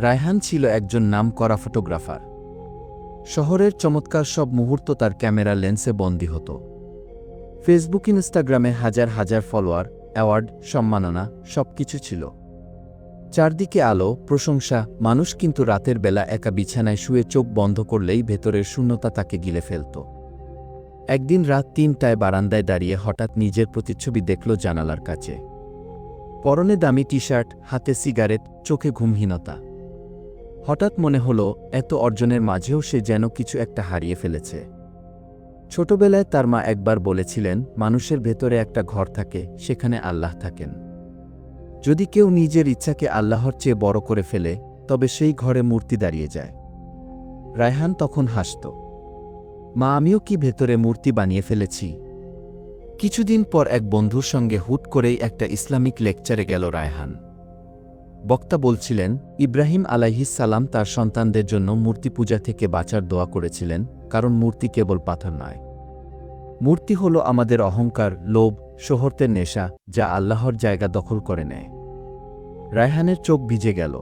রায়হান ছিল একজন নামকরা ফটোগ্রাফার। শহরের চমৎকার সব মুহূর্ত তার ক্যামেরা লেন্সে বন্দী হতো। ফেসবুক, ইনস্টাগ্রামে হাজার হাজার ফলোয়ার, অ্যাওয়ার্ড, সম্মাননা, সবকিছু ছিল। চারদিকে আলো, প্রশংসা, মানুষ কিন্তু রাতের বেলা একা বিছানায় শুয়ে চোখ বন্ধ করলেই ভেতরের শূন্যতা তাকে গিলে ফেলত। একদিন রাত তিনটায় বারান্দায় দাঁড়িয়ে হঠাৎ নিজের প্রতিচ্ছবি দেখল জানালার কাছে। পরনে দামি টি শার্ট হাতে সিগারেট, চোখে ঘুমহীনতা। হঠাৎ মনে হলো, এত অর্জনের মাঝেও সে যেন কিছু একটা হারিয়ে ফেলেছে। ছোটবেলায় তার মা একবার বলেছিলেন, মানুষের ভেতরে একটা ঘর থাকে, সেখানে আল্লাহ থাকেন। যদি কেউ নিজের ইচ্ছাকে আল্লাহর চেয়ে বড় করে ফেলে, তবে সেই ঘরে মূর্তি দাঁড়িয়ে যায়। রায়হান তখন হাসত, মা, আমিও কি ভেতরে মূর্তি বানিয়ে ফেলেছি? কিছুদিন পর এক বন্ধুর সঙ্গে হুট করেই একটা ইসলামিক লেকচারে গেল রায়হান। বক্তা বলছিলেন, ইব্রাহিম সালাম তার সন্তানদের জন্য মূর্তি পূজা থেকে বাঁচার দোয়া করেছিলেন, কারণ মূর্তি কেবল পাথর নয়। মূর্তি হল আমাদের অহংকার, লোভ শহরতের নেশা, যা আল্লাহর জায়গা দখল করে নেয়। রায়হানের চোখ ভিজে গেল।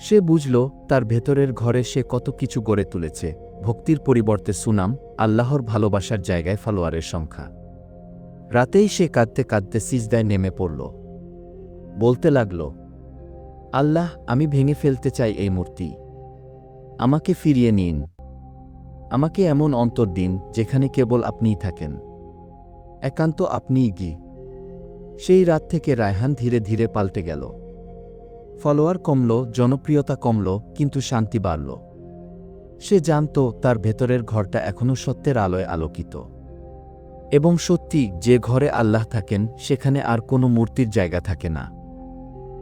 সে বুঝল, তার ভেতরের ঘরে সে কত কিছু গড়ে তুলেছে, ভক্তির পরিবর্তে সুনাম, আল্লাহর ভালোবাসার জায়গায় ফলোয়ারের সংখ্যা। রাতেই সে কাঁদতে কাঁদতে সিজদায় নেমে পড়ল। বলতে লাগল আল্লাহ, আমি ভেঙে ফেলতে চাই এই মূর্তি। আমাকে ফিরিয়ে নিন। আমাকে এমন অন্তর দিন যেখানে কেবল আপনিই থাকেন। একান্ত আপনিই গি। সেই রাত থেকে রায়হান ধীরে ধীরে পাল্টে গেল। ফলোয়ার কমল, জনপ্রিয়তা কমল, কিন্তু শান্তি বাড়ল। সে জানত তার ভেতরের ঘরটা এখনও সত্যের আলোয় আলোকিত। এবং সত্যি যে ঘরে আল্লাহ থাকেন, সেখানে আর কোনো মূর্তির জায়গা থাকে না।